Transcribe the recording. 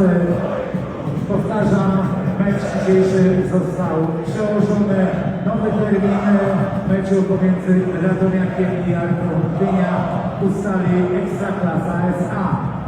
raz powtarzam, mecz dzisiejszy został przełożony. Nowy termin meczu pomiędzy Radomiakiem i Arką Gdynia ustali Ekstraklasa SA.